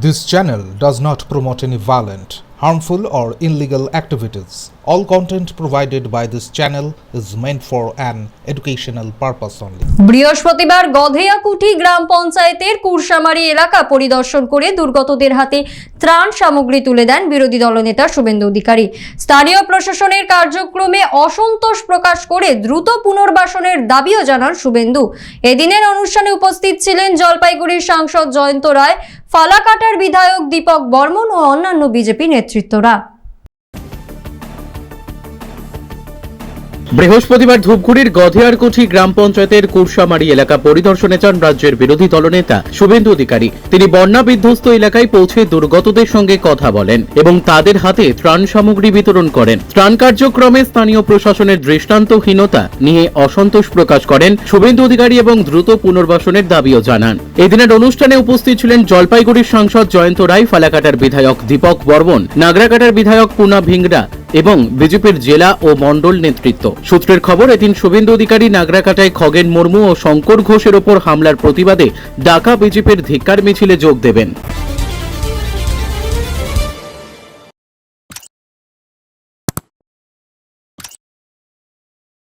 This channel does not promote any violent, harmful, or illegal activities. All content provided by this channel is meant for an educational purpose only. বৃহস্পতিবার গধেয়াকুঠি গ্রাম পঞ্চায়েতের কুরসামারি এলাকা পরিদর্শন করে দুর্গতদের হাতে ত্রাণ সামগ্রী তুলে দেন বিরোধী দলনেতা শুভেন্দু অধিকারী স্থানীয় প্রশাসনের কার্যক্রমে অসন্তোষ প্রকাশ করে দ্রুত পুনর্বাসনের দাবিও জানান শুভেন্দু এদিনের অনুষ্ঠানে উপস্থিত ছিলেন জলপাইগুড়ির সাংসদ জয়ন্ত রায় ফালাকাটার বিধায়ক দীপক বর্মন ও অন্যান্য বিজেপি নেতৃত্বরা। বৃহস্পতিবার ধূপগুড়ির গধেয়ারকুঠি গ্রাম পঞ্চায়েতের কুরসামারি এলাকা পরিদর্শনে যান রাজ্যের বিরোধী দলনেতা শুভেন্দু অধিকারী। তিনি বন্যা বিধ্বস্ত এলাকায় পৌঁছে দুর্গতদের সঙ্গে কথা বলেন এবং তাদের হাতে ত্রাণ সামগ্রী বিতরণ করেন। ত্রাণ কার্যক্রমে স্থানীয় প্রশাসনের দৃষ্টান্তহীনতা নিয়ে অসন্তোষ প্রকাশ করেন শুভেন্দু অধিকারী এবং দ্রুত পুনর্বাসনের দাবিও জানান। এদিনের অনুষ্ঠানে উপস্থিত ছিলেন জলপাইগুড়ির সাংসদ জয়ন্ত রায়, ফালাকাটার বিধায়ক দীপক বর্মন, নাগরাকাটার বিধায়ক পুনা ভিংরা এবং বিজেপির জেলা ও মণ্ডল নেতৃত্ব। সূত্রের খবর, এদিন শুভেন্দু অধিকারী নাগরাকাটায় খগেন মুর্মু ও শঙ্কর ঘোষের ওপর হামলার প্রতিবাদে ডাকা বিজেপির ধিক্কার মিছিলে যোগ দেবেন।